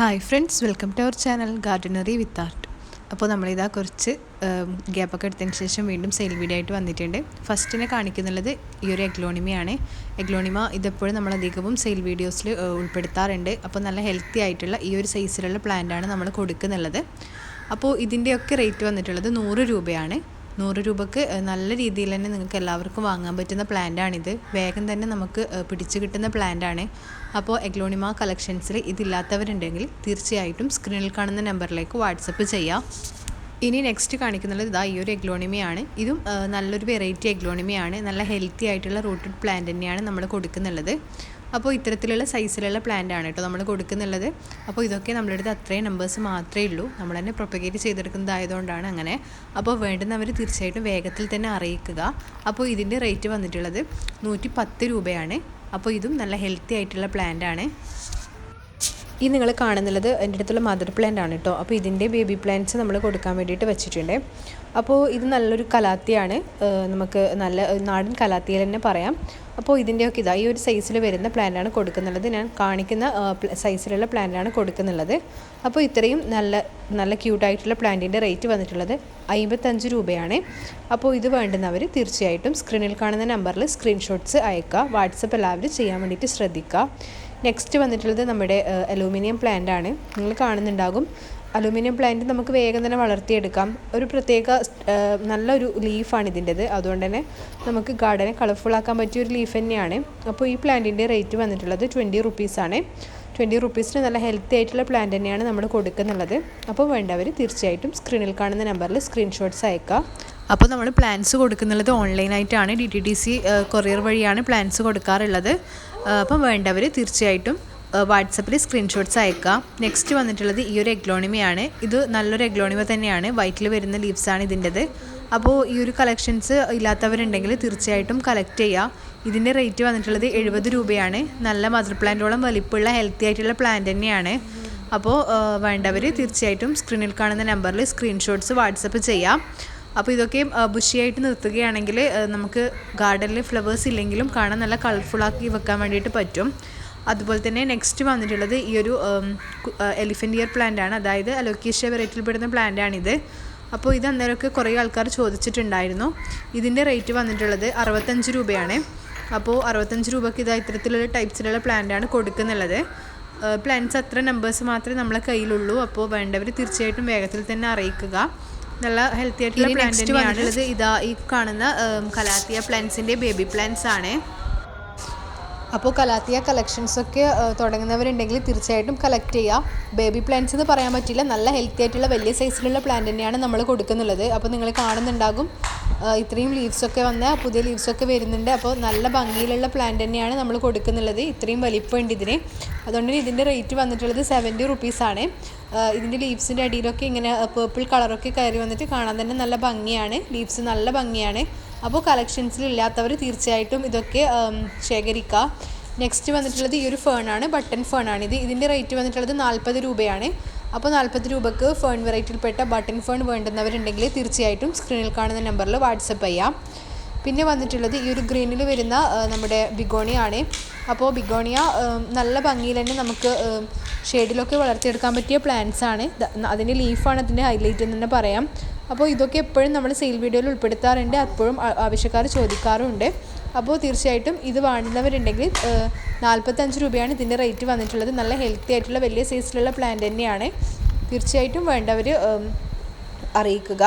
Hi friends welcome to our channel gardenery with art അപ്പോൾ നമ്മളിതാ കുറച്ച് ഗ്യാപ്പൊക്കെ എടുത്തതിന് ശേഷം വീണ്ടും സെയിൽ വീഡിയോ ആയിട്ട് വന്നിട്ടുണ്ട്. ഫസ്റ്റിനെ കാണിക്കുന്നുള്ളത് ഈ ഒരു എഗ്ലോണിമയാണ്. എഗ്ലോണിമ ഇതെപ്പോഴും നമ്മൾ അധികവും സെയിൽ വീഡിയോസിൽ ഉൾപ്പെടുത്താറുണ്ട്. അപ്പോൾ നല്ല ഹെൽത്തി ആയിട്ടുള്ള ഈ ഒരു സൈസിലുള്ള പ്ലാന്റാണ് നമ്മൾ കൊടുക്കുന്നുള്ളത്. അപ്പോൾ ഇതിന്റെയൊക്കെ റേറ്റ് വന്നിട്ടുള്ളത് നൂറ് രൂപയാണ്. നൂറ് രൂപക്ക് നല്ല രീതിയിൽ തന്നെ നിങ്ങൾക്ക് എല്ലാവർക്കും വാങ്ങാൻ പറ്റുന്ന പ്ലാന്റാണിത്. വേഗം തന്നെ നമുക്ക് പിടിച്ചു കിട്ടുന്ന പ്ലാന്റാണ്. അപ്പോൾ എഗ്ലോണിമ കളക്ഷൻസിൽ ഇതില്ലാത്തവരുണ്ടെങ്കിൽ തീർച്ചയായിട്ടും സ്ക്രീനിൽ കാണുന്ന നമ്പറിലേക്ക് വാട്സപ്പ് ചെയ്യാം. ഇനി നെക്സ്റ്റ് കാണിക്കുന്നത് ഇതാ ഈ ഒരു എഗ്ലോണിമയാണ്. ഇതും നല്ലൊരു വെറൈറ്റി എഗ്ലോണിമയാണ്. നല്ല ഹെൽത്തി ആയിട്ടുള്ള റൂട്ടഡ് പ്ലാന്റ് തന്നെയാണ് നമ്മൾ കൊടുക്കുന്നുള്ളത്. അപ്പോൾ ഇത്തരത്തിലുള്ള സൈസിലുള്ള പ്ലാന്റ് ആണ് കേട്ടോ നമ്മൾ കൊടുക്കുന്നുള്ളത്. അപ്പോൾ ഇതൊക്കെ നമ്മളുടെ അടുത്ത് അത്രയും നമ്പേഴ്സ് മാത്രമേ ഉള്ളൂ. നമ്മൾ തന്നെ പ്രൊപ്പഗേറ്റ് ചെയ്തെടുക്കുന്നതായതുകൊണ്ടാണ് അങ്ങനെ. അപ്പോൾ വേണ്ടുന്നവർ തീർച്ചയായിട്ടും വേഗത്തിൽ തന്നെ അറിയിക്കുക. അപ്പോൾ ഇതിന്റെ റേറ്റ് വന്നിട്ടുള്ളത് നൂറ്റി പത്ത് രൂപയാണ്. അപ്പോൾ ഇതും നല്ല ഹെൽത്തി ആയിട്ടുള്ള പ്ലാന്റ് ആണ്. ഈ നിങ്ങൾ കാണുന്നുള്ളത് എന്റെ അടുത്തുള്ള മദർ പ്ലാന്റ് ആണ് കേട്ടോ അപ്പോൾ ഇതിന്റെ ബേബി പ്ലാന്റ്സ് നമ്മൾ കൊടുക്കാൻ വേണ്ടിയിട്ട് വെച്ചിട്ടുണ്ട്. അപ്പോൾ ഇത് നല്ലൊരു കലാത്തിയാണ്. നമുക്ക് നല്ല നാടൻ കലാത്തിയിൽ തന്നെ പറയാം. അപ്പോൾ ഇതിന്റെയൊക്കെ ഇതാ ഈ ഒരു സൈസിൽ വരുന്ന പ്ലാന്റാണ് കൊടുക്കുന്നുള്ളത് ഞാൻ കാണിക്കുന്ന സൈസിലുള്ള പ്ലാന്റാണ് കൊടുക്കുന്നുള്ളത് അപ്പോൾ ഇത്രയും നല്ല നല്ല ക്യൂട്ടായിട്ടുള്ള പ്ലാന്റിന്റെ റേറ്റ് വന്നിട്ടുള്ളത് അമ്പത്തഞ്ച് രൂപയാണ്. അപ്പോൾ ഇത് വേണ്ടുന്നവർ തീർച്ചയായിട്ടും സ്ക്രീനിൽ കാണുന്ന നമ്പറിൽ സ്ക്രീൻഷോട്ട്സ് അയക്കുക. വാട്സപ്പ് എല്ലാവരും ചെയ്യാൻ വേണ്ടിയിട്ട് ശ്രദ്ധിക്കുക. നെക്സ്റ്റ് വന്നിട്ടുള്ളത് നമ്മുടെ അലൂമിനിയം പ്ലാന്റ് ആണ്. നിങ്ങൾ കാണുന്നുണ്ടാകും. അലൂമിനിയം പ്ലാന്റ് നമുക്ക് വേഗം തന്നെ വളർത്തിയെടുക്കാം. ഒരു പ്രത്യേക നല്ലൊരു ലീഫാണ് ഇതിന്റെത്. അതുകൊണ്ട് തന്നെ നമുക്ക് ഗാർഡനെ കളർഫുൾ ആക്കാൻ പറ്റിയ ഒരു ലീഫ് തന്നെയാണ്. അപ്പോൾ ഈ പ്ലാന്റിന്റെ റേറ്റ് വന്നിട്ടുള്ളത് ട്വന്റി റുപ്പീസാണ് ട്വന്റി റുപ്പീസിന് നല്ല ഹെൽത്തി ആയിട്ടുള്ള പ്ലാന്റ് തന്നെയാണ് നമ്മൾ കൊടുക്കുന്നുള്ളത്. അപ്പോൾ വേണ്ടവർ തീർച്ചയായിട്ടും സ്ക്രീനിൽ കാണുന്ന നമ്പറിൽ സ്ക്രീൻഷോട്ട്സ് അയക്കുക അപ്പോൾ നമ്മൾ പ്ലാൻസ് കൊടുക്കുന്നുള്ളത് ഓൺലൈനായിട്ടാണ് D T T C courier വഴിയാണ് പ്ലാൻസ് കൊടുക്കാറുള്ളത്. അപ്പം വേണ്ടവർ തീർച്ചയായിട്ടും വാട്സപ്പിൽ സ്ക്രീൻഷോട്ട്സ് അയക്കാം. നെക്സ്റ്റ് വന്നിട്ടുള്ളത് ഈ ഒരു എഗ്ലോണിമയാണ്. ഇത് നല്ലൊരു എഗ്ലോണിമ തന്നെയാണ്. വൈറ്റിൽ വരുന്ന ലീവ്സാണ് ഇതിന്റെത്. അപ്പോൾ ഈ ഒരു കളക്ഷൻസ് ഇല്ലാത്തവരുണ്ടെങ്കിൽ തീർച്ചയായിട്ടും കളക്ട് ചെയ്യുക ഇതിന്റെ റേറ്റ് വന്നിട്ടുള്ളത് എഴുപത് രൂപയാണ്. നല്ല മദർ പ്ലാന്റോളം വലിപ്പമുള്ള ഹെൽത്തി ആയിട്ടുള്ള പ്ലാന്റ് തന്നെയാണ്. അപ്പോൾ വേണ്ടവർ തീർച്ചയായിട്ടും സ്ക്രീനിൽ കാണുന്ന നമ്പറിൽ സ്ക്രീൻഷോട്ട്സ് വാട്സപ്പ് ചെയ്യാം. അപ്പോൾ ഇതൊക്കെ ബുഷിയായിട്ട് നിർത്തുകയാണെങ്കിൽ നമുക്ക് ഗാർഡനിൽ ഫ്ലവേഴ്സ് ഇല്ലെങ്കിലും കാണാൻ നല്ല കളർഫുള്ളാക്കി വെക്കാൻ വേണ്ടിയിട്ട് പറ്റും. അതുപോലെ തന്നെ നെക്സ്റ്റ് വന്നിട്ടുള്ളത് ഈ ഒരു എലിഫന്റ് ഇയർ പ്ലാന്റ് ആണ്. അതായത് അലോക്കേഷ്യ വെറൈറ്റിയിൽ പെടുന്ന പ്ലാന്റ് ആണിത്. അപ്പോൾ ഇത് അന്നേരമൊക്കെ കുറേ ആൾക്കാർ ചോദിച്ചിട്ടുണ്ടായിരുന്നു. ഇതിന്റെ റേറ്റ് വന്നിട്ടുള്ളത് അറുപത്തഞ്ച് രൂപയാണ്. അപ്പോൾ അറുപത്തഞ്ച് രൂപയ്ക്ക് ഇതാ ഇത്തരത്തിലുള്ള ടൈപ്സിലുള്ള പ്ലാന്റ് ആണ് കൊടുക്കുന്നുള്ളത്. പ്ലാന്റ്സ് അത്ര നമ്പേഴ്സ് മാത്രമേ നമ്മളെ കയ്യിലുള്ളൂ. അപ്പോൾ വേണ്ടവർ തീർച്ചയായിട്ടും വേഗത്തിൽ തന്നെ അറിയിക്കുക. നല്ല ഹെൽത്തി ആയിട്ടുള്ള പ്ലാന്റ് തന്നെയാണുള്ളത് ഇതാ ഈ കാണുന്ന കലാത്തിയ പ്ലാന്റ്സിന്റെ ബേബി പ്ലാന്റ്സ് ആണ്. അപ്പോൾ കലാത്തിയ കളക്ഷൻസ് ഒക്കെ തുടങ്ങുന്നവരുണ്ടെങ്കിൽ തീർച്ചയായിട്ടും കളക്ട് ചെയ്യുക ബേബി പ്ലാന്റ്സ് എന്ന് പറയാൻ പറ്റില്ല നല്ല ഹെൽത്തി ആയിട്ടുള്ള വലിയ സൈസിലുള്ള പ്ലാന്റ് തന്നെയാണ് നമ്മൾ കൊടുക്കുന്നുള്ളത്. അപ്പോൾ നിങ്ങൾ കാണുന്നുണ്ടാകും ഇത്രയും ലീവ്സൊക്കെ വന്ന പുതിയ ലീവ്സൊക്കെ വരുന്നുണ്ട്. അപ്പോൾ നല്ല ഭംഗിയിലുള്ള പ്ലാന്റ് തന്നെയാണ് നമ്മൾ കൊടുക്കുന്നുള്ളത്. ഇത്രയും വലിപ്പമുണ്ട് ഇതിന്. അതുകൊണ്ട് ഇതിന്റെ റേറ്റ് വന്നിട്ടുള്ളത് സെവന്റി റുപ്പീസാണ് ഇതിന്റെ ലീവ്സിന്റെ അടിയിലൊക്കെ ഇങ്ങനെ പേർപ്പിൾ കളറൊക്കെ കയറി വന്നിട്ട് കാണാൻ തന്നെ നല്ല ഭംഗിയാണ്. ലീവ്സ് നല്ല ഭംഗിയാണ്. അപ്പോൾ കളക്ഷൻസിൽ ഇല്ലാത്തവർ തീർച്ചയായിട്ടും ഇതൊക്കെ ശേഖരിക്കുക നെക്സ്റ്റ് വന്നിട്ടുള്ളത് ഈ ഒരു ഫേണാണ് ബട്ടൺ ഫേണാണ് ഇത് ഇതിന്റെ റേറ്റ് വന്നിട്ടുള്ളത് നാൽപ്പത് രൂപയാണ്. അപ്പോൾ നാൽപ്പത് രൂപക്ക് ഫേൺ വെറൈറ്റിയിൽപ്പെട്ട ബട്ടൺ ഫേൺ വേണ്ടുന്നവരുണ്ടെങ്കിൽ തീർച്ചയായിട്ടും സ്ക്രീനിൽ കാണുന്ന നമ്പറിൽ വാട്സപ്പ് ചെയ്യാം. പിന്നെ വന്നിട്ടുള്ളത് ഈ ഒരു ഗ്രീനിൽ വരുന്ന നമ്മുടെ ബിഗോണിയാണ്. അപ്പോൾ ബിഗോണിയ നല്ല ഭംഗിയിൽ തന്നെ നമുക്ക് ഷെയ്ഡിലൊക്കെ വളർത്തിയെടുക്കാൻ പറ്റിയ പ്ലാന്റ്സ് ആണ്. അതിന്റെ ലീഫാണ് അതിന്റെ ഹൈലൈറ്റ് എന്ന് തന്നെ പറയാം. അപ്പോൾ ഇതൊക്കെ എപ്പോഴും നമ്മൾ സെയിൽ വീഡിയോയിൽ ഉൾപ്പെടുത്താറുണ്ട്. അപ്പോഴും ആവശ്യക്കാർ ചോദിക്കാറുമുണ്ട് അപ്പോൾ തീർച്ചയായിട്ടും ഇത് വാങ്ങുന്നവരുണ്ടെങ്കിൽ നാൽപ്പത്തഞ്ച് രൂപയാണ് ഇതിന്റെ റേറ്റ് വന്നിട്ടുള്ളത്. നല്ല ഹെൽത്തി ആയിട്ടുള്ള വലിയ സൈസിലുള്ള പ്ലാന്റ് തന്നെയാണ്. തീർച്ചയായിട്ടും വേണ്ടവർ അറിയിക്കുക.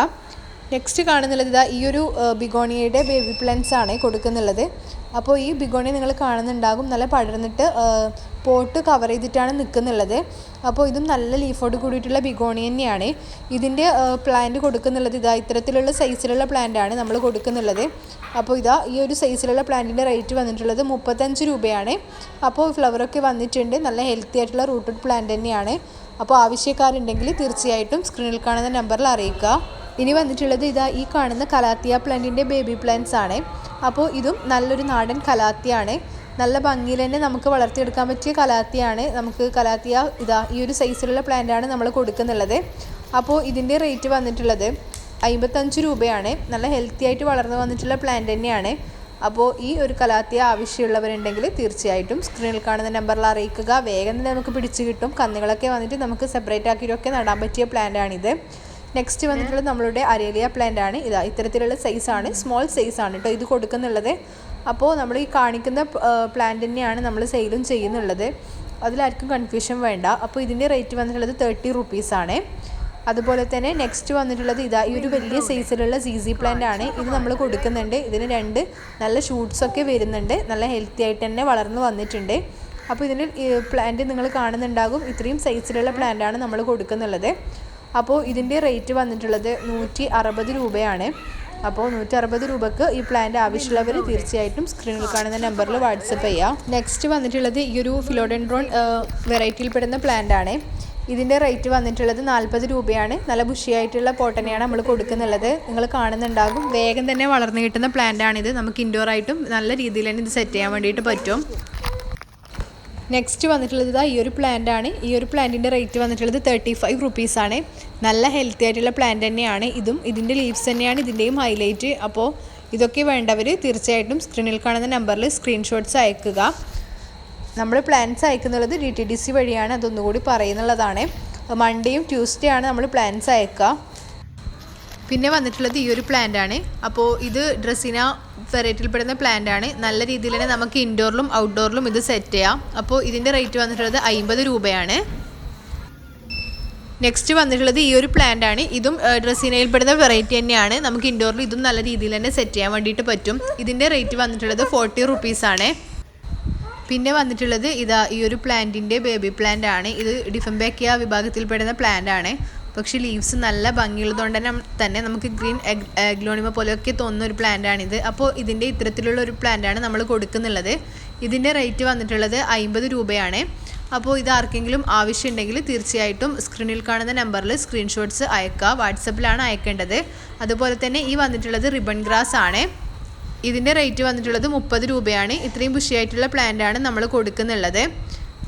നെക്സ്റ്റ് കാണുന്നുള്ളത് ഇതാ ഈ ഒരു ബിഗോണിയയുടെ ബേബി പ്ലാന്റ്സ് ആണ് കൊടുക്കുന്നുള്ളത്. അപ്പോൾ ഈ ബിഗോണി നിങ്ങൾ കാണുന്നുണ്ടാകും. നല്ല പടർന്നിട്ട് പോട്ട് കവർ ചെയ്തിട്ടാണ് നിൽക്കുന്നുള്ളത്. അപ്പോൾ ഇതും നല്ല ലീഫോട് കൂടിയിട്ടുള്ള ബിഗോണി തന്നെയാണ്. ഇതിന്റെ പ്ലാന്റ് കൊടുക്കുന്നുള്ളത് ഇതാ ഇത്തരത്തിലുള്ള സൈസിലുള്ള പ്ലാന്റാണ് നമ്മൾ കൊടുക്കുന്നുള്ളത്. അപ്പോൾ ഇതാ ഈ ഒരു സൈസിലുള്ള പ്ലാന്റിന്റെ റേറ്റ് വന്നിട്ടുള്ളത് മുപ്പത്തഞ്ച് രൂപയാണ്. അപ്പോൾ ഫ്ലവറൊക്കെ വന്നിട്ടുണ്ട്. നല്ല ഹെൽത്തി ആയിട്ടുള്ള റൂട്ടഡ് പ്ലാന്റ് തന്നെയാണ്. അപ്പോൾ ആവശ്യക്കാരുണ്ടെങ്കിൽ തീർച്ചയായിട്ടും സ്ക്രീനിൽ കാണുന്ന നമ്പറിൽ അറിയിക്കുക. ഇനി വന്നിട്ടുള്ളത് ഇതാ ഈ കാണുന്ന കലാത്തിയ പ്ലാന്റിന്റെ ബേബി പ്ലാന്റ്സ് ആണ്. അപ്പോൾ ഇതും നല്ലൊരു നാടൻ കലാത്തിയാണ്. നല്ല ഭംഗിയിൽ തന്നെ നമുക്ക് വളർത്തിയെടുക്കാൻ പറ്റിയ കലാത്തിയാണ്. നമുക്ക് കലാത്തിയ ഇതാ ഈ ഒരു സൈസിലുള്ള പ്ലാന്റാണ് നമ്മൾ കൊടുക്കുന്നുള്ളത്. അപ്പോൾ ഇതിന്റെ റേറ്റ് വന്നിട്ടുള്ളത് അമ്പത്തഞ്ച് രൂപയാണ്. നല്ല ഹെൽത്തി ആയിട്ട് വളർന്നു വന്നിട്ടുള്ള പ്ലാന്റ് തന്നെയാണ്. അപ്പോൾ ഈ ഒരു കലാത്തിയ ആവശ്യമുള്ളവരുണ്ടെങ്കിൽ തീർച്ചയായിട്ടും സ്ക്രീനിൽ കാണുന്ന നമ്പറിൽ അറിയിക്കുക. വേഗം തന്നെ നമുക്ക് പിടിച്ചു കിട്ടും. കന്നുകളൊക്കെ വന്നിട്ട് നമുക്ക് സെപ്പറേറ്റ് ആക്കിയിട്ടൊക്കെ നടാൻ പറ്റിയ പ്ലാന്റാണിത് നെക്സ്റ്റ് വന്നിട്ടുള്ള നമ്മളുടെ അരേലിയ പ്ലാന്റ് ആണ്. ഇതാ ഇത്തരത്തിലുള്ള സൈസാണ് സ്മോൾ സൈസ് ആണ് കേട്ടോ ഇത് കൊടുക്കുന്നുള്ളത്. അപ്പോൾ നമ്മൾ ഈ കാണിക്കുന്ന പ്ലാന്റ് തന്നെയാണ് നമ്മൾ സെയിലും ചെയ്യുന്നുള്ളത്. അതിലാർക്കും കൺഫ്യൂഷൻ വേണ്ട. അപ്പോൾ ഇതിന്റെ റേറ്റ് വന്നിട്ടുള്ളത് തേർട്ടി റുപ്പീസാണ് അതുപോലെ തന്നെ നെക്സ്റ്റ് വന്നിട്ടുള്ളത് ഇതാ ഈ ഒരു വലിയ സൈസിലുള്ള സി സി പ്ലാന്റ് ആണ്. ഇത് നമ്മൾ കൊടുക്കുന്നുണ്ട്. ഇതിന് രണ്ട് നല്ല ഷൂട്ട്സൊക്കെ വരുന്നുണ്ട്. നല്ല ഹെൽത്തി ആയിട്ട് തന്നെ വളർന്നു വന്നിട്ടുണ്ട്. അപ്പോൾ ഇതിന് പ്ലാന്റ് നിങ്ങൾ കാണുന്നുണ്ടാകും. ഇത്രയും സൈസിലുള്ള പ്ലാന്റ് ആണ് നമ്മൾ കൊടുക്കുന്നുള്ളത്. അപ്പോൾ ഇതിന്റെ റേറ്റ് വന്നിട്ടുള്ളത് നൂറ്റി അറുപത് രൂപയാണ്. അപ്പോൾ നൂറ്റി അറുപത് രൂപക്ക് ഈ പ്ലാന്റ് ആവശ്യമുള്ളവർ തീർച്ചയായിട്ടും സ്ക്രീനിൽ കാണുന്ന നമ്പറിൽ വാട്സപ്പ് ചെയ്യാം. നെക്സ്റ്റ് വന്നിട്ടുള്ളത് ഈ ഒരു ഫിലോഡൻഡ്രോൺ വെറൈറ്റിയിൽപ്പെടുന്ന പ്ലാന്റ് ആണ്. ഇതിന്റെ റേറ്റ് വന്നിട്ടുള്ളത് നാൽപ്പത് രൂപയാണ്. നല്ല ബുഷിയായിട്ടുള്ള പോട്ടനെയാണ് നമ്മൾ കൊടുക്കുന്നുള്ളത്. നിങ്ങൾ കാണുന്നുണ്ടാകും. വേഗം തന്നെ വളർന്നു കിട്ടുന്ന പ്ലാന്റ് ആണിത്. നമുക്ക് ഇൻഡോർ ആയിട്ടും നല്ല രീതിയിൽ തന്നെ ഇത് സെറ്റ് ചെയ്യാൻ വേണ്ടിയിട്ട് പറ്റും. നെക്സ്റ്റ് വന്നിട്ടുള്ളത് ഇതാ ഈ ഒരു പ്ലാന്റ് ആണ്. ഈ ഒരു പ്ലാന്റിന്റെ റേറ്റ് വന്നിട്ടുള്ളത് തേർട്ടി ഫൈവ് റുപ്പീസാണ് നല്ല ഹെൽത്തി ആയിട്ടുള്ള പ്ലാന്റ് തന്നെയാണ് ഇതും. ഇതിന്റെ ലീവ്സ് തന്നെയാണ് ഇതിന്റെയും ഹൈലൈറ്റ് അപ്പോൾ ഇതൊക്കെ വേണ്ടവർ തീർച്ചയായിട്ടും സ്ക്രീനിൽ കാണുന്ന നമ്പറിൽ സ്ക്രീൻഷോട്ട്സ് അയക്കുക. നമ്മൾ പ്ലാൻസ് അയക്കുന്നുള്ളത് ഡി ടി ഡി സി വഴിയാണ് അതൊന്നുകൂടി പറയുന്നുള്ളതാണ്. മൺഡേയും ട്യൂസ്ഡേ ആണ് നമ്മൾ പ്ലാൻസ് അയക്കുക. പിന്നെ വന്നിട്ടുള്ളത് ഈ ഒരു പ്ലാന്റ് ആണ്. അപ്പോൾ ഇത് ഡ്രസ്സിന വെറൈറ്റിയിൽ പെടുന്ന പ്ലാന്റ് ആണ്. നല്ല രീതിയിൽ തന്നെ നമുക്ക് ഇൻഡോറിലും ഔട്ട്ഡോറിലും ഇത് സെറ്റ് ചെയ്യാം. അപ്പോൾ ഇതിന്റെ റേറ്റ് വന്നിട്ടുള്ളത് അമ്പത് രൂപയാണ്. നെക്സ്റ്റ് വന്നിട്ടുള്ളത് ഈ ഒരു പ്ലാന്റ് ആണ്. ഇതും ഡ്രസ്സിനയിൽ പെടുന്ന വെറൈറ്റി തന്നെയാണ്. നമുക്ക് ഇൻഡോറിൽ ഇതും നല്ല രീതിയിൽ തന്നെ സെറ്റ് ചെയ്യാൻ വേണ്ടിയിട്ട് പറ്റും. ഇതിന്റെ റേറ്റ് വന്നിട്ടുള്ളത് ഫോർട്ടി റുപ്പീസാണ് പിന്നെ വന്നിട്ടുള്ളത് ഇതാ ഈ ഒരു പ്ലാന്റിന്റെ ബേബി പ്ലാന്റ് ആണ്. ഇത് ഡിഫംബേക്കിയ വിഭാഗത്തിൽപ്പെടുന്ന പ്ലാന്റ് ആണ്. പക്ഷേ ലീവ്സ് നല്ല ഭംഗിയുള്ളതുകൊണ്ട് തന്നെ തന്നെ നമുക്ക് ഗ്രീൻ എഗ്ലോണിമ പോലെയൊക്കെ തോന്നുന്ന ഒരു പ്ലാന്റ് ആണിത്. അപ്പോൾ ഇതിന്റെ ഇത്തരത്തിലുള്ള ഒരു പ്ലാന്റാണ് നമ്മൾ കൊടുക്കുന്നുള്ളത്. ഇതിന്റെ റേറ്റ് വന്നിട്ടുള്ളത് അമ്പത് രൂപയാണ്. അപ്പോൾ ഇത് ആർക്കെങ്കിലും ആവശ്യമുണ്ടെങ്കിൽ തീർച്ചയായിട്ടും സ്ക്രീനിൽ കാണുന്ന നമ്പറിൽ സ്ക്രീൻഷോട്ട്സ് അയക്കുക വാട്സപ്പിലാണ് അയക്കേണ്ടത്. അതുപോലെ തന്നെ ഈ വന്നിട്ടുള്ളത് റിബൺ ഗ്രാസ് ആണ്. ഇതിന്റെ റേറ്റ് വന്നിട്ടുള്ളത് മുപ്പത് രൂപയാണ്. ഇത്രയും ബുഷിയായിട്ടുള്ള പ്ലാന്റ് ആണ് നമ്മൾ കൊടുക്കുന്നുള്ളത്.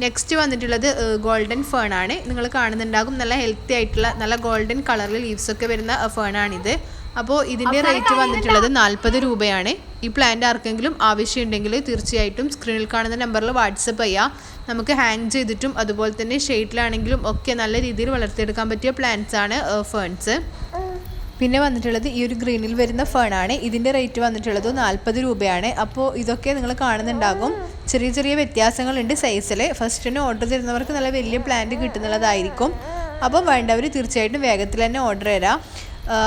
നെക്സ്റ്റ് വന്നിട്ടുള്ളത് ഗോൾഡൻ ഫേൺ ആണ്. നിങ്ങൾ കാണുന്നുണ്ടാകും നല്ല ഹെൽത്തി ആയിട്ടുള്ള നല്ല ഗോൾഡൻ കളറിൽ ലീവ്സ് ഒക്കെ വരുന്ന ഫേൺ ആണിത്. അപ്പോൾ ഇതിന്റെ റേറ്റ് വന്നിട്ടുള്ളത് നാൽപ്പത് രൂപയാണ്. ഈ പ്ലാന്റ് ആർക്കെങ്കിലും ആവശ്യമുണ്ടെങ്കിൽ തീർച്ചയായിട്ടും സ്ക്രീനിൽ കാണുന്ന നമ്പറിൽ വാട്സപ്പ് ചെയ്യാം. നമുക്ക് ഹാങ് ചെയ്തിട്ടും അതുപോലെ തന്നെ ഷെയ്ഡിലാണെങ്കിലും ഒക്കെ നല്ല രീതിയിൽ വളർത്തിയെടുക്കാൻ പറ്റിയ പ്ലാന്റ്സ് ആണ് ഫേൺസ് പിന്നെ വന്നിട്ടുള്ളത് ഈ ഒരു ഗ്രീനിൽ വരുന്ന ഫേണാണ് ഇതിന്റെ റേറ്റ് വന്നിട്ടുള്ളത് നാൽപ്പത് രൂപയാണ്. അപ്പോൾ ഇതൊക്കെ നിങ്ങൾ കാണുന്നുണ്ടാകും. ചെറിയ ചെറിയ വ്യത്യാസങ്ങളുണ്ട് സൈസിൽ ഫസ്റ്റിന് ഓർഡർ തരുന്നവർക്ക് നല്ല വലിയ പ്ലാന്റ് കിട്ടുന്നുള്ളതായിരിക്കും. അപ്പോൾ വേണ്ടവർ തീർച്ചയായിട്ടും വേഗത്തിൽ തന്നെ ഓർഡർ തരാം.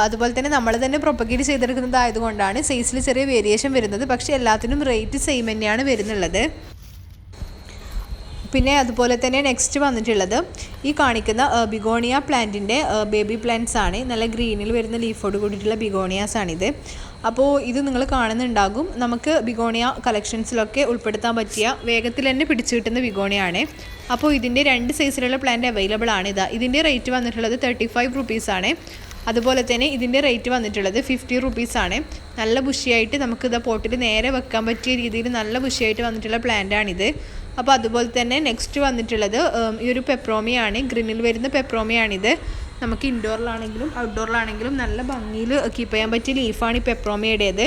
അതുപോലെ തന്നെ നമ്മൾ തന്നെ പ്രൊപ്പഗേറ്റ് ചെയ്തെടുക്കുന്നതായതുകൊണ്ടാണ് സൈസിൽ ചെറിയ വേരിയേഷൻ വരുന്നത്. പക്ഷേ എല്ലാത്തിനും റേറ്റ് സെയിം തന്നെയാണ് വരുന്നുള്ളത്. പിന്നെ അതുപോലെ തന്നെ നെക്സ്റ്റ് വന്നിട്ടുള്ളത് ഈ കാണിക്കുന്ന ബിഗോണിയ പ്ലാന്റിന്റെ ബേബി പ്ലാന്റ്സ് ആണ്. നല്ല ഗ്രീനിൽ വരുന്ന ലീഫോട് കൂടിയിട്ടുള്ള ബിഗോണിയാസ് ആണിത്. അപ്പോൾ ഇത് നിങ്ങൾ കാണുന്നുണ്ടാകും. നമുക്ക് ബിഗോണിയ കളക്ഷൻസിലൊക്കെ ഉൾപ്പെടുത്താൻ പറ്റിയ വേഗത്തിൽ തന്നെ പിടിച്ചു കിട്ടുന്ന ബിഗോണിയാണ്. അപ്പോൾ ഇതിന്റെ രണ്ട് സൈസിലുള്ള പ്ലാന്റ് അവൈലബിൾ ആണ് ഇതാ. ഇതിന്റെ റേറ്റ് വന്നിട്ടുള്ളത് തേർട്ടി ഫൈവ് റുപ്പീസാണ് അതുപോലെ തന്നെ ഇതിന്റെ റേറ്റ് വന്നിട്ടുള്ളത് ഫിഫ്റ്റി റുപ്പീസാണ് നല്ല ബുഷിയായിട്ട് നമുക്ക് ഇതാ പോട്ടിൽ നേരെ വെക്കാൻ പറ്റിയ രീതിയിൽ നല്ല ബുഷിയായിട്ട് വന്നിട്ടുള്ള പ്ലാന്റാണിത് അപ്പോൾ അതുപോലെ തന്നെ നെക്സ്റ്റ് വന്നിട്ടുള്ളത് ഈ ഒരു പെപ്രോമിയാണ് ഗ്രീനിൽ വരുന്ന പെപ്രോമിയാണിത് നമുക്ക് ഇൻഡോറിലാണെങ്കിലും ഔട്ട്ഡോറിലാണെങ്കിലും നല്ല ഭംഗിയിൽ കീപ്പ് ചെയ്യാൻ പറ്റിയ ലീഫാണ് ഈ പെപ്രോമിയുടേത്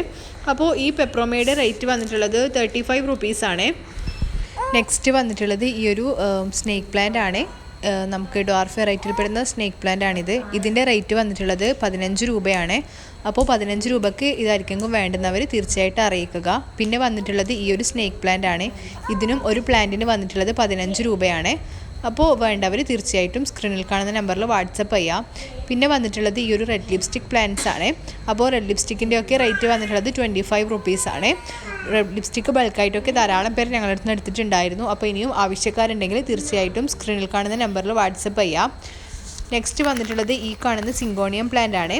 അപ്പോൾ ഈ പെപ്രോമിയുടെ റേറ്റ് വന്നിട്ടുള്ളത് തേർട്ടി ഫൈവ് റുപ്പീസാണ് നെക്സ്റ്റ് വന്നിട്ടുള്ളത് ഈ ഒരു സ്നേക്ക് പ്ലാന്റ് ആണ്. നമുക്ക് ഡോർഫ് വെറൈറ്റിയിൽ പെടുന്ന സ്നേക്ക് പ്ലാന്റ് ആണിത്. ഇതിന്റെ റേറ്റ് വന്നിട്ടുള്ളത് പതിനഞ്ച് രൂപയാണ്. അപ്പോൾ പതിനഞ്ച് രൂപയ്ക്ക് ഇതായിരിക്കും വേണ്ടുന്നവർ തീർച്ചയായിട്ടും അറിയിക്കുക. പിന്നെ വന്നിട്ടുള്ളത് ഈ ഒരു സ്നേക്ക് പ്ലാന്റ് ആണ്. ഇതിനും ഒരു പ്ലാന്റിന് വന്നിട്ടുള്ളത് പതിനഞ്ച് രൂപയാണ്. അപ്പോൾ വേണ്ടവർ തീർച്ചയായിട്ടും സ്ക്രീനിൽ കാണുന്ന നമ്പറിൽ വാട്സപ്പ് ചെയ്യാം. പിന്നെ വന്നിട്ടുള്ളത് ഈ ഒരു റെഡ് ലിപ്സ്റ്റിക് പ്ലാന്റ്സ് ആണ്. അപ്പോൾ റെഡ് ലിപ്സ്റ്റിക്കിന്റെ ഒക്കെ റേറ്റ് വന്നിട്ടുള്ളത് ട്വന്റി ഫൈവ് റുപ്പീസ് ആണ് റെഡ് ലിപ്സ്റ്റിക്ക് ബൾക്കായിട്ടൊക്കെ ധാരാളം പേര് ഞങ്ങളുടെ അടുത്ത് എടുത്തിട്ടുണ്ടായിരുന്നു. അപ്പോൾ ഇനിയും ആവശ്യക്കാരുണ്ടെങ്കിൽ തീർച്ചയായിട്ടും സ്ക്രീനിൽ കാണുന്ന നമ്പറിൽ വാട്സപ്പ് ചെയ്യാം. നെക്സ്റ്റ് വന്നിട്ടുള്ളത് ഈ കാണുന്ന സിങ്കോണിയം പ്ലാന്റ് ആണ്.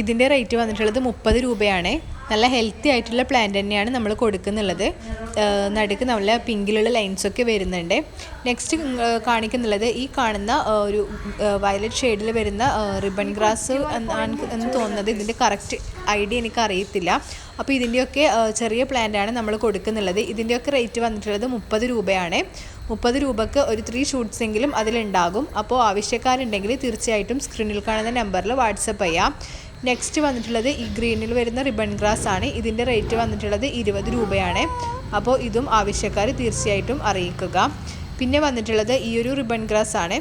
ഇതിന്റെ റേറ്റ് വന്നിട്ടുള്ളത് മുപ്പത് രൂപയാണ്. നല്ല ഹെൽത്തി ആയിട്ടുള്ള പ്ലാന്റ് തന്നെയാണ് നമ്മൾ കൊടുക്കുന്നുള്ളത്. നടുക്ക് നല്ല പിങ്കിലുള്ള ലൈൻസൊക്കെ വരുന്നുണ്ട്. നെക്സ്റ്റ് കാണിക്കുന്നുള്ളത് ഈ കാണുന്ന ഒരു വയലറ്റ് ഷെയ്ഡിൽ വരുന്ന റിബൺ ഗ്രാസ് എന്ന് തോന്നുന്നത് ഇതിന്റെ കറക്റ്റ് ഐഡിയ എനിക്ക് അറിയത്തില്ല. അപ്പോൾ ഇതിന്റെയൊക്കെ ചെറിയ പ്ലാന്റാണ് നമ്മൾ കൊടുക്കുന്നുള്ളത്. ഇതിന്റെയൊക്കെ റേറ്റ് വന്നിട്ടുള്ളത് മുപ്പത് രൂപയാണ്. മുപ്പത് രൂപക്ക് ഒരു ത്രീ ഷൂട്ട്സെങ്കിലും അതിലുണ്ടാകും. അപ്പോൾ ആവശ്യക്കാരുണ്ടെങ്കിൽ തീർച്ചയായിട്ടും സ്ക്രീനിൽ കാണുന്ന നമ്പറിൽ വാട്സപ്പ് ചെയ്യാം. നെക്സ്റ്റ് വന്നിട്ടുള്ളത് ഈ ഗ്രീനിൽ വരുന്ന റിബൺ ഗ്രാസ് ആണ്. ഇതിന്റെ റേറ്റ് വന്നിട്ടുള്ളത് ഇരുപത് രൂപയാണ്. അപ്പോൾ ഇതും ആവശ്യക്കാർ തീർച്ചയായിട്ടും അറിയിക്കുക. പിന്നെ വന്നിട്ടുള്ളത് ഈ ഒരു റിബൺ ഗ്രാസ് ആണ്.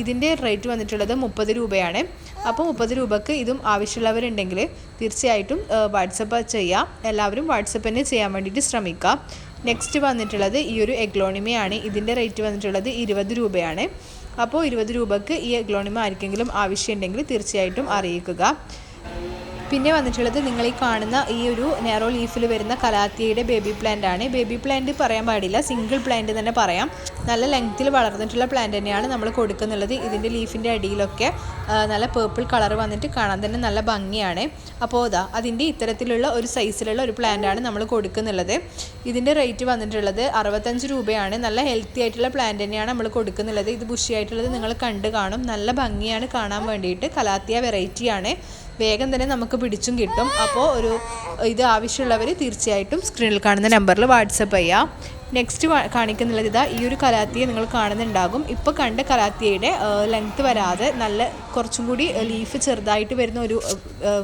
ഇതിന്റെ റേറ്റ് വന്നിട്ടുള്ളത് മുപ്പത് രൂപയാണ്. അപ്പോൾ മുപ്പത് രൂപക്ക് ഇതും ആവശ്യമുള്ളവരുണ്ടെങ്കിൽ തീർച്ചയായിട്ടും വാട്സപ്പ് ചെയ്യാം. എല്ലാവരും വാട്സപ്പ് തന്നെ ചെയ്യാൻ വേണ്ടിയിട്ട് ശ്രമിക്കുക നെക്സ്റ്റ് വന്നിട്ടുള്ളത് ഈ ഒരു എഗ്ലോണിമയാണ് ഇതിന്റെ റേറ്റ് വന്നിട്ടുള്ളത് ഇരുപത് രൂപയാണ്. അപ്പോൾ ഇരുപത് രൂപക്ക് ഈ ഗ്ലോണിമ ആർക്കെങ്കിലും ആവശ്യമുണ്ടെങ്കിൽ തീർച്ചയായിട്ടും അറിയിക്കുക. പിന്നെ വന്നിട്ടുള്ളത് നിങ്ങൾ ഈ കാണുന്ന ഈ ഒരു നെറോ ലീഫിൽ വരുന്ന കലാത്തിയയുടെ ബേബി പ്ലാന്റ് ആണ്. ബേബി പ്ലാന്റ് പറയാൻ പാടില്ല സിംഗിൾ പ്ലാന്റ് തന്നെ പറയാം. നല്ല ലെങ്ത്തിൽ വളർന്നിട്ടുള്ള പ്ലാന്റ് തന്നെയാണ് നമ്മൾ കൊടുക്കുന്നുള്ളത്. ഇതിന്റെ ലീഫിന്റെ അടിയിലൊക്കെ നല്ല പേർപ്പിൾ കളർ വന്നിട്ട് കാണാൻ തന്നെ നല്ല ഭംഗിയാണ്. അപ്പോൾ അതാ അതിന്റെ ഇത്തരത്തിലുള്ള ഒരു സൈസിലുള്ള ഒരു പ്ലാന്റ് ആണ് നമ്മൾ കൊടുക്കുന്നുള്ളത്. ഇതിന്റെ റേറ്റ് വന്നിട്ടുള്ളത് അറുപത്തഞ്ച് രൂപയാണ്. നല്ല ഹെൽത്തി ആയിട്ടുള്ള പ്ലാന്റ് തന്നെയാണ് നമ്മൾ കൊടുക്കുന്നുള്ളത്. ഇത് ബുഷിയായിട്ടുള്ളത് നിങ്ങൾ കണ്ട് കാണും. നല്ല ഭംഗിയാണ് കാണാൻ വേണ്ടിയിട്ട്. കലാത്തിയ വെറൈറ്റിയാണ് വേഗം തന്നെ നമുക്ക് പിടിച്ചും കിട്ടും. അപ്പോൾ ഒരു ഇത് ആവശ്യമുള്ളവർ തീർച്ചയായിട്ടും സ്ക്രീനിൽ കാണുന്ന നമ്പറിൽ വാട്സപ്പ് ചെയ്യാം. നെക്സ്റ്റ് കാണിക്കുന്നുള്ളത് ഇതാ ഈ ഒരു കലാത്തിയെ നിങ്ങൾ കാണുന്നുണ്ടാകും. ഇപ്പോൾ കണ്ട കലാത്തിയയുടെ ലെങ്ത്ത് വരാതെ നല്ല കുറച്ചും കൂടി ലീഫ് ചെറുതായിട്ട് വരുന്ന ഒരു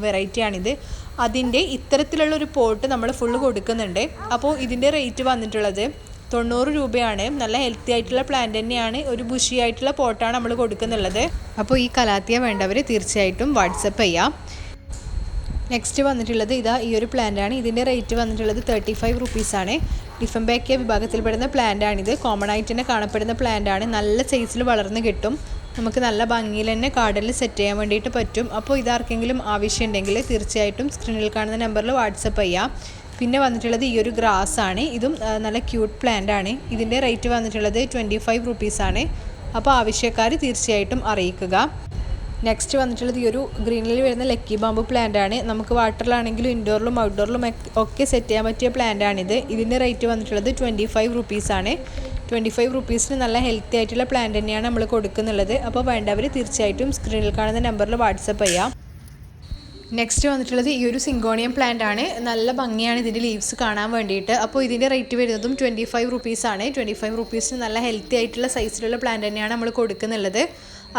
വെറൈറ്റിയാണിത് അതിന്റെ ഇത്തരത്തിലുള്ള ഒരു പോട്ട് നമ്മൾ ഫുള്ള് കൊടുക്കുന്നുണ്ട്. അപ്പോൾ ഇതിന്റെ റേറ്റ് വന്നിട്ടുള്ളത് തൊണ്ണൂറ് രൂപയാണ്. നല്ല ഹെൽത്തി ആയിട്ടുള്ള പ്ലാന്റ് തന്നെയാണ്. ഒരു ബുഷി ആയിട്ടുള്ള പോട്ടാണ് നമ്മൾ കൊടുക്കുന്നുള്ളത്. അപ്പോൾ ഈ കലാത്തിയ വേണ്ടവർ തീർച്ചയായിട്ടും വാട്സപ്പ് ചെയ്യാം. നെക്സ്റ്റ് വന്നിട്ടുള്ളത് ഇതാ ഈ ഒരു പ്ലാന്റ് ആണ്. ഇതിന്റെ റേറ്റ് വന്നിട്ടുള്ളത് തേർട്ടി ഫൈവ് റുപ്പീസാണ് ഡിഫംബേക്കിയ വിഭാഗത്തിൽപ്പെടുന്ന പ്ലാന്റ് ആണിത്. കോമൺ ആയിട്ട് തന്നെ കാണപ്പെടുന്ന പ്ലാന്റ് ആണ്. നല്ല സൈസിൽ വളർന്ന് കിട്ടും. നമുക്ക് നല്ല ഭംഗിയിൽ തന്നെ ഗാർഡനിൽ സെറ്റ് ചെയ്യാൻ വേണ്ടിയിട്ട് പറ്റും. അപ്പോൾ ഇതാർക്കെങ്കിലും ആവശ്യമുണ്ടെങ്കിൽ തീർച്ചയായിട്ടും സ്ക്രീനിൽ കാണുന്ന നമ്പറിൽ വാട്സപ്പ് ചെയ്യാം. പിന്നെ വന്നിട്ടുള്ളത് ഈ ഒരു ഗ്രാസ് ആണ്. ഇതും നല്ല ക്യൂട്ട് പ്ലാന്റ് ആണ്. ഇതിന്റെ റേറ്റ് വന്നിട്ടുള്ളത് ട്വന്റി ഫൈവ് റുപ്പീസാണ് അപ്പോൾ ആവശ്യക്കാർ തീർച്ചയായിട്ടും അറിയിക്കുക. നെക്സ്റ്റ് വന്നിട്ടുള്ളത് ഈ ഒരു ഗ്രീനിൽ വരുന്ന ലക്കി ബാമ്പു പ്ലാന്റ് ആണ്. നമുക്ക് വാട്ടറിലാണെങ്കിലും ഇൻഡോറിലും ഔട്ട്ഡോറിലും ഒക്കെ സെറ്റ് ചെയ്യാൻ പറ്റിയ പ്ലാന്റ് ആണിത് ഇതിന്റെ റേറ്റ് വന്നിട്ടുള്ളത് ട്വന്റി ഫൈവ് റുപ്പീസാണ് ട്വന്റി ഫൈവ് റുപ്പീസിന് നല്ല ഹെൽത്തി ആയിട്ടുള്ള പ്ലാന്റ് തന്നെയാണ് നമ്മൾ കൊടുക്കുന്നുള്ളത്. അപ്പോൾ വേണ്ടവർ തീർച്ചയായിട്ടും സ്ക്രീനിൽ കാണുന്ന നമ്പറിൽ വാട്സപ്പ് ചെയ്യാം. നെക്സ്റ്റ് വന്നിട്ടുള്ളത് ഈ ഒരു സിങ്കോണിയം പ്ലാന്റ് ആണ്. നല്ല ഭംഗിയാണ് ഇതിന്റെ ലീവ്സ് കാണാൻ വേണ്ടിയിട്ട്. അപ്പോൾ ഇതിന്റെ റേറ്റ് വരുന്നതും ട്വന്റി ഫൈവ് റുപ്പീസാണ് ട്വന്റി ഫൈവ് റുപ്പീസിന് നല്ല ഹെൽത്തി ആയിട്ടുള്ള സൈസിലുള്ള പ്ലാന്റ് തന്നെയാണ് നമ്മൾ കൊടുക്കുന്നുള്ളത്.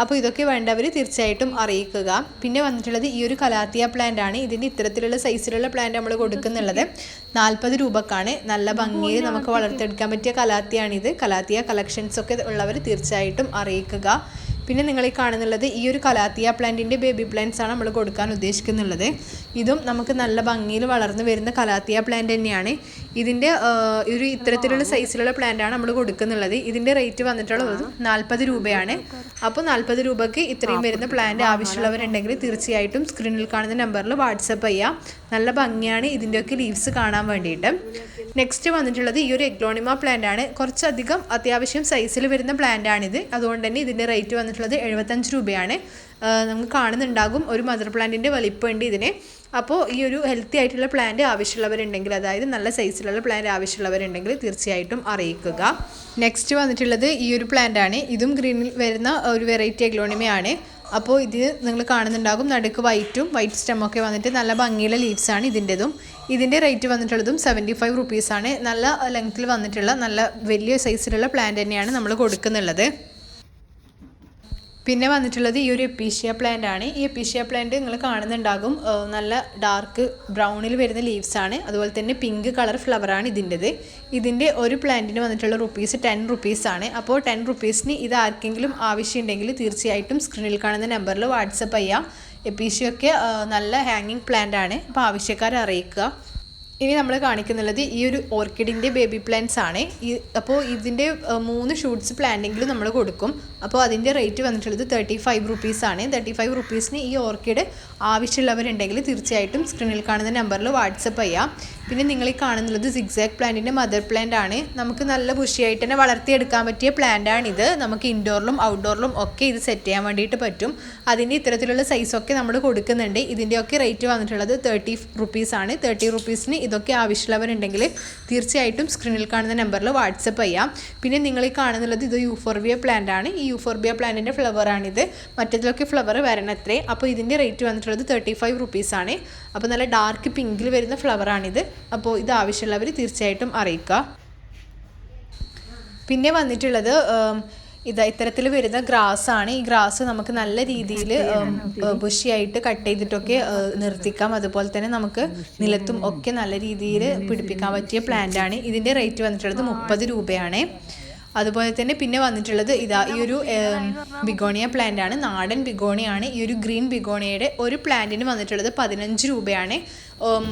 അപ്പോൾ ഇതൊക്കെ വേണ്ടവർ തീർച്ചയായിട്ടും അറിയിക്കുക. പിന്നെ വന്നിട്ടുള്ളത് ഈ ഒരു കലാത്തിയ പ്ലാന്റ് ആണ്. ഇതിന്റെ ഇത്തരത്തിലുള്ള സൈസിലുള്ള പ്ലാന്റ് നമ്മൾ കൊടുക്കുന്നുള്ളത്. നാൽപ്പത് രൂപക്കാണ്. നല്ല ഭംഗിയിൽ നമുക്ക് വളർത്തിയെടുക്കാൻ പറ്റിയ കലാത്തിയാണിത് കലാത്തിയ കളക്ഷൻസ് ഒക്കെ ഉള്ളവർ തീർച്ചയായിട്ടും അറിയിക്കുക. പിന്നെ നിങ്ങൾ ഈ കാണുന്നുള്ളത് ഈ ഒരു കലാത്തിയ പ്ലാന്റിന്റെ ബേബി പ്ലാന്റ്സ് ആണ് നമ്മൾ കൊടുക്കാൻ ഉദ്ദേശിക്കുന്നുള്ളത്. ഇതും നമുക്ക് നല്ല ഭംഗിയിൽ വളർന്നു വരുന്ന കലാത്തിയ പ്ലാന്റ് തന്നെയാണ്. ഇതിന്റെ ഒരു ഇത്തരത്തിലുള്ള സൈസിലുള്ള പ്ലാന്റ് ആണ് നമ്മൾ കൊടുക്കുന്നുള്ളത്. ഇതിന്റെ റേറ്റ് വന്നിട്ടുള്ളത് നാൽപ്പത് രൂപയാണ്. അപ്പോൾ നാൽപ്പത് രൂപയ്ക്ക് ഇത്രയും വരുന്ന പ്ലാന്റ് ആവശ്യമുള്ളവരുണ്ടെങ്കിൽ തീർച്ചയായിട്ടും സ്ക്രീനിൽ കാണുന്ന നമ്പറിൽ വാട്സപ്പ് ചെയ്യാം. നല്ല ഭംഗിയാണ് ഇതിന്റെയൊക്കെ ലീവ്സ് കാണാൻ വേണ്ടിയിട്ട്. നെക്സ്റ്റ് വന്നിട്ടുള്ളത് ഈ ഒരു എഗ്ലോണിമ പ്ലാന്റ് ആണ്. കുറച്ചധികം അത്യാവശ്യം സൈസിൽ വരുന്ന പ്ലാന്റ് ആണിത്. അതുകൊണ്ട് തന്നെ ഇതിന്റെ റേറ്റ് വന്നിട്ടുള്ളത് എഴുപത്തഞ്ച് രൂപയാണ്. നമുക്ക് കാണുന്നുണ്ടാകും ഒരു മദർ പ്ലാന്റിന്റെ വലിപ്പമുണ്ട് ഇതിന്. അപ്പോൾ ഈ ഒരു ഹെൽത്തി ആയിട്ടുള്ള പ്ലാന്റ് ആവശ്യമുള്ളവരുണ്ടെങ്കിൽ അതായത് നല്ല സൈസിലുള്ള പ്ലാന്റ് ആവശ്യമുള്ളവരുണ്ടെങ്കിൽ തീർച്ചയായിട്ടും അറിയിക്കുക. നെക്സ്റ്റ് വന്നിട്ടുള്ളത് ഈ ഒരു പ്ലാന്റ് ആണ്. ഇതും ഗ്രീനിൽ വരുന്ന ഒരു വെറൈറ്റി എഗ്ലോണിമയാണ് അപ്പോൾ ഇത് നിങ്ങൾ കാണുന്നുണ്ടാകും. നടുക്ക് വൈറ്റും വൈറ്റ് സ്റ്റെമൊക്കെ വന്നിട്ട് നല്ല ഭംഗിയുള്ള ലീവ്സ് ആണ് ഇതിന്റെതും. ഇതിന്റെ റേറ്റ് വന്നിട്ടുള്ളതും സെവന്റി ഫൈവ് റുപ്പീസാണ് നല്ല ലെങ്ത്തിൽ വന്നിട്ടുള്ള നല്ല വലിയ സൈസിലുള്ള പ്ലാന്റ് തന്നെയാണ് നമ്മൾ കൊടുക്കുന്നുള്ളത്. പിന്നെ വന്നിട്ടുള്ളത് ഈ ഒരു എപ്പീഷ്യ പ്ലാന്റ് ആണ്. ഈ എപ്പീഷ്യ പ്ലാന്റ് നിങ്ങൾ കാണുന്നുണ്ടാകും. നല്ല ഡാർക്ക് ബ്രൗണിൽ വരുന്ന ലീവ്സ് ആണ്. അതുപോലെ തന്നെ പിങ്ക് കളർ ഫ്ലവറാണ് ഇതിന്റെത്. ഇതിന്റെ ഒരു പ്ലാന്റിന് വന്നിട്ടുള്ള റുപ്പീസ് ടെൻ റുപ്പീസ് ആണ്. അപ്പോൾ ടെൻ റുപ്പീസിന് ഇത് ആർക്കെങ്കിലും ആവശ്യമുണ്ടെങ്കിൽ തീർച്ചയായിട്ടും സ്ക്രീനിൽ കാണുന്ന നമ്പറിൽ വാട്സപ്പ് ചെയ്യാം. എപ്പീഷ്യയൊക്കെ നല്ല ഹാങ്ങിങ് പ്ലാന്റ് ആണ്. അപ്പോൾ ആവശ്യക്കാരെ അറിയിക്കുക. ഇനി നമ്മൾ കാണിക്കുന്നുള്ളത് ഈ ഒരു ഓർക്കിഡിന്റെ ബേബി പ്ലാന്റ്സ് ആണ്. ഈ അപ്പോൾ ഇതിന്റെ മൂന്ന് ഷൂട്ട്സ് പ്ലാന്റിങ്ങിലും നമ്മൾ കൊടുക്കും. അപ്പോൾ അതിന്റെ റേറ്റ് വന്നിട്ടുള്ളത് തേർട്ടി ഫൈവ് റുപ്പീസാണ് തേർട്ടി ഫൈവ് റുപ്പീസിന് ഈ ഓർക്കിഡ് ആവശ്യമുള്ളവരുണ്ടെങ്കിൽ തീർച്ചയായിട്ടും സ്ക്രീനിൽ കാണുന്ന നമ്പറിൽ വാട്സപ്പ് ചെയ്യാം. പിന്നെ നിങ്ങൾ ഈ കാണുന്നുള്ളത് സിക്സാക് പ്ലാന്റിന്റെ മദർ പ്ലാന്റ് ആണ്. നമുക്ക് നല്ല ബുഷിയായിട്ട് തന്നെ വളർത്തിയെടുക്കാൻ പറ്റിയ പ്ലാന്റ് ആണിത് നമുക്ക് ഇൻഡോറിലും ഔട്ട്ഡോറിലും ഒക്കെ ഇത് സെറ്റ് ചെയ്യാൻ വേണ്ടിയിട്ട് പറ്റും. അതിന്റെ ഇത്തരത്തിലുള്ള സൈസൊക്കെ നമ്മൾ കൊടുക്കുന്നുണ്ട്. ഇതിന്റെയൊക്കെ റേറ്റ് വന്നിട്ടുള്ളത് തേർട്ടി റുപ്പീസാണ് തേർട്ടി റുപ്പീസിന് ഇതൊക്കെ ആവശ്യമുള്ളവരുണ്ടെങ്കിൽ തീർച്ചയായിട്ടും സ്ക്രീനിൽ കാണുന്ന നമ്പറിൽ വാട്സപ്പ് ചെയ്യാം. പിന്നെ നിങ്ങൾ ഈ കാണുന്നുള്ളത് ഇത് യൂഫോർബിയ പ്ലാന്റ് ആണ്. ഈ യൂഫോർബിയ പ്ലാന്റിന്റെ ഫ്ലവറാണിത് മറ്റേതിലൊക്കെ ഫ്ലവർ വരണത്രേ. അപ്പോൾ ഇതിന്റെ റേറ്റ് വന്നിട്ടുള്ളത് തേർട്ടി ഫൈവ് റുപ്പീസാണ് അപ്പോൾ നല്ല ഡാർക്ക് പിങ്കിൽ വരുന്ന ഫ്ലവറാണിത് അപ്പോൾ ഇത് ആവശ്യമുള്ളവർ തീർച്ചയായിട്ടും അറിയിക്കുക. പിന്നെ വന്നിട്ടുള്ളത് ഇതാ ഇത്തരത്തിൽ വരുന്ന ഗ്രാസ് ആണ്. ഈ ഗ്രാസ് നമുക്ക് നല്ല രീതിയിൽ ബുഷിയായിട്ട് കട്ട് ചെയ്തിട്ടൊക്കെ നിർത്തിക്കാം. അതുപോലെ തന്നെ നമുക്ക് നിലത്തും ഒക്കെ നല്ല രീതിയിൽ പിടിപ്പിക്കാൻ പറ്റിയ പ്ലാന്റ് ആണ്. ഇതിന്റെ റേറ്റ് വന്നിട്ടുള്ളത് മുപ്പത് രൂപയാണ്. അതുപോലെ തന്നെ പിന്നെ വന്നിട്ടുള്ളത് ഇതാ ഈ ഒരു ബിഗോണിയ പ്ലാന്റ് ആണ്. നാടൻ ബിഗോണിയാണ്. ഈ ഒരു ഗ്രീൻ ബിഗോണിയയുടെ ഒരു പ്ലാന്റിന് വന്നിട്ടുള്ളത് പതിനഞ്ച് രൂപയാണ്.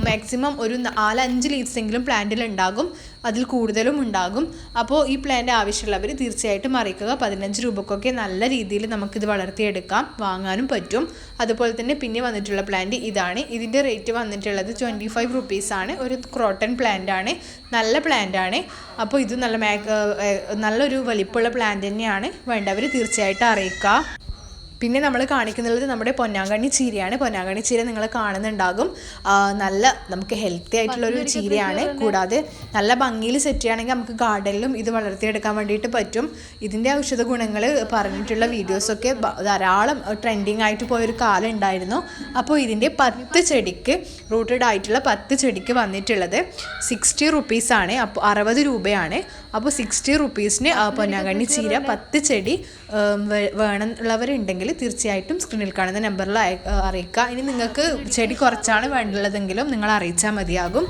മാക്സിമം ഒരു നാലഞ്ച് ലീവ്സ് എങ്കിലും പ്ലാന്റിൽ ഉണ്ടാകും. അതിൽ കൂടുതലും ഉണ്ടാകും. അപ്പോൾ ഈ പ്ലാന്റ് ആവശ്യമുള്ളവർ തീർച്ചയായിട്ടും അറിയിക്കുക. പതിനഞ്ച് രൂപക്കൊക്കെ നല്ല രീതിയിൽ നമുക്കിത് വളർത്തിയെടുക്കാം. വാങ്ങാനും പറ്റും. അതുപോലെ തന്നെ പിന്നെ വന്നിട്ടുള്ള പ്ലാന്റ് ഇതാണ്. ഇതിന്റെ റേറ്റ് വന്നിട്ടുള്ളത് ട്വന്റി ഫൈവ് റുപ്പീസാണ് ഒരു ക്രോട്ടൺ പ്ലാന്റ് ആണ്. നല്ല പ്ലാന്റ് ആണ്. അപ്പോൾ ഇത് നല്ല നല്ലൊരു വലിപ്പമുള്ള പ്ലാന്റ് തന്നെയാണ്. വേണ്ടവർ തീർച്ചയായിട്ടും അറിയിക്കുക. പിന്നെ നമ്മൾ കാണിക്കുന്നത് നമ്മുടെ പൊന്നാങ്കണ്ണി ചീരയാണ്. പൊന്നാങ്കണ്ണി ചീര നിങ്ങൾ കാണുന്നുണ്ടാകും. നല്ല നമുക്ക് ഹെൽത്തി ആയിട്ടുള്ള ഒരു ചീരയാണ്. കൂടാതെ നല്ല ഭംഗിയിൽ സെറ്റ് ചെയ്യുകയാണെങ്കിൽ നമുക്ക് ഗാർഡനിലും ഇത് വളർത്തിയെടുക്കാൻ വേണ്ടിയിട്ട് പറ്റും. ഇതിന്റെ ഔഷധ ഗുണങ്ങൾ പറഞ്ഞിട്ടുള്ള വീഡിയോസൊക്കെ ധാരാളം ട്രെൻഡിങ് ആയിട്ട് പോയൊരു കാലം ഉണ്ടായിരുന്നു. അപ്പോൾ ഇതിന്റെ പത്ത് ചെടിക്ക് റൂട്ടഡ് ആയിട്ടുള്ള പത്ത് ചെടിക്ക് വന്നിട്ടുള്ളത് സിക്സ്റ്റി റുപ്പീസാണ് അപ്പോൾ അറുപത് രൂപയാണ്. അപ്പോൾ സിക്സ്റ്റി റുപ്പീസിന് പൊന്നാങ്കണ്ണി ചീര പത്ത് ചെടി വേണമെന്നുള്ളവരുണ്ടെങ്കിൽ തീർച്ചയായിട്ടും സ്ക്രീനിൽ കാണുന്ന നമ്പറിൽ അറിയിക്കുക. ഇനി നിങ്ങൾക്ക് ചെടി കുറച്ചാണ് വേണ്ടുള്ളതെങ്കിലും നിങ്ങൾ അറിയിച്ചാൽ മതിയാകും.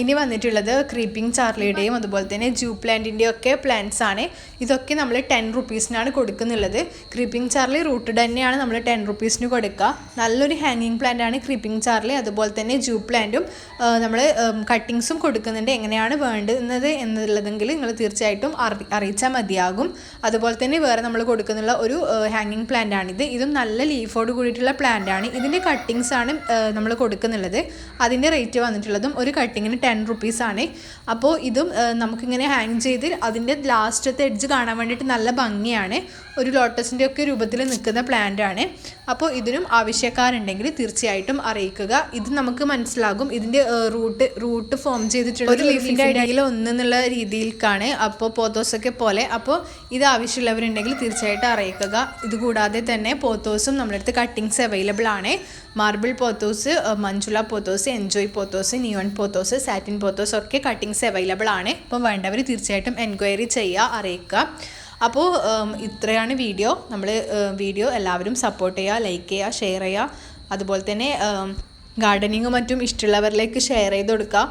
ഇനി വന്നിട്ടുള്ളത് ക്രീപ്പിംഗ് ചാർലിയുടെയും അതുപോലെ തന്നെ ജൂ പ്ലാന്റിന്റെയും ഒക്കെ പ്ലാന്റ്സ് ആണ്. ഇതൊക്കെ നമ്മൾ ടെൻ റുപ്പീസിനാണ് കൊടുക്കുന്നുള്ളത്. ക്രീപ്പിംഗ് ചാർലി റൂട്ടഡ് തന്നെയാണ് നമ്മൾ ടെൻ റുപ്പീസിന് കൊടുക്കുക നല്ലൊരു ഹാങ്ങിങ് പ്ലാന്റ് ആണ് ക്രീപ്പിംഗ് ചാർലി അതുപോലെ തന്നെ ജൂ പ്ലാന്റും നമ്മൾ കട്ടിങ്സും കൊടുക്കുന്നുണ്ട്. എങ്ങനെയാണ് വേണ്ടുന്നത് എന്നുള്ളതെങ്കിൽ നിങ്ങൾ തീർച്ചയായിട്ടും അറി അറിയിച്ചാൽ മതിയാകും. അതുപോലെ തന്നെ വേറെ നമ്മൾ കൊടുക്കുന്നുള്ള ഒരു ഹാങ്ങിങ് പ്ലാന്റ് ആണിത്. ഇതും നല്ല ലീഫോട് കൂടിയിട്ടുള്ള പ്ലാന്റ് ആണ്. ഇതിന്റെ കട്ടിങ്സ് ആണ് നമ്മൾ കൊടുക്കുന്നുള്ളത്. അതിന്റെ റേറ്റ് വന്നിട്ടുള്ളതും ഒരു കട്ടിങ്ങിന് ടെൻ റുപ്പീസ് ആണ്. അപ്പോൾ ഇതും നമുക്കിങ്ങനെ ഹാങ് ചെയ്ത് അതിന്റെ ലാസ്റ്റത്തെ എഡ്ജ് കാണാൻ വേണ്ടിയിട്ട് നല്ല ഭംഗിയാണ്. ഒരു ലോട്ടസിന്റെ ഒക്കെ രൂപത്തിൽ നിൽക്കുന്ന പ്ലാന്റ് ആണ്. അപ്പോൾ ഇതിനും ആവശ്യക്കാരുണ്ടെങ്കിൽ തീർച്ചയായിട്ടും അറിയിക്കുക. ഇത് നമുക്ക് മനസ്സിലാകും. ഇതിന്റെ റൂട്ട് റൂട്ട് ഫോം ചെയ്തിട്ടുള്ള ഒരു ലീഫിന്റെ ഇടയിൽ ഒന്നെന്നുള്ള രീതിയിലേക്കാണ് അപ്പോൾ പോത്തോസൊക്കെ പോലെ. അപ്പോൾ ഇത് ആവശ്യമുള്ളവരുണ്ടെങ്കിൽ തീർച്ചയായിട്ടും അറിയിക്കുക. ഇത് കൂടാതെ തന്നെ പോത്തോസും നമ്മുടെ അടുത്ത് കട്ടിങ്സ് അവൈലബിൾ ആണ്. Marble pothos Manjula pothos enjoy pothos neon pothos satin pothos ഒക്കെ കട്ടിങ്സ് അവൈലബിൾ ആണ്. അപ്പോൾ വേണ്ടവർ തീർച്ചയായിട്ടും എൻക്വയറി ചെയ്യുക അറിയിക്കുക. അപ്പോൾ ഇത്രയാണ് വീഡിയോ നമ്മൾ വീഡിയോ എല്ലാവരും സപ്പോർട്ട് ചെയ്യുക ലൈക്ക് ചെയ്യുക ഷെയർ ചെയ്യുക. അതുപോലെ തന്നെ ഗാർഡനിങ്ങും മറ്റും ഇഷ്ടമുള്ളവരിലേക്ക് ഷെയർ ചെയ്ത് കൊടുക്കുക.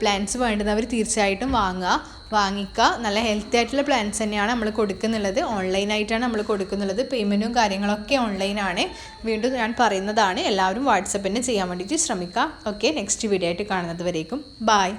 പ്ലാന്റ്സ് വേണ്ടുന്നവർ തീർച്ചയായിട്ടും വാങ്ങുക. വാങ്ങിക്കുക. നല്ല ഹെൽത്തി ആയിട്ടുള്ള പ്ലാൻസ് തന്നെയാണ് നമ്മൾ കൊടുക്കുന്നുള്ളത്. ഓൺലൈനായിട്ടാണ് നമ്മൾ കൊടുക്കുന്നുള്ളത്. പേയ്മെന്റും കാര്യങ്ങളൊക്കെ ഓൺലൈനാണ് വീണ്ടും ഞാൻ പറയുന്നതാണ്. എല്ലാവരും വാട്സപ്പിന് ചെയ്യാൻ വേണ്ടിയിട്ട് ശ്രമിക്കുക. ഓക്കെ നെക്സ്റ്റ് വീഡിയോ ആയിട്ട് കാണുന്നത് വരേക്കും. ബായ്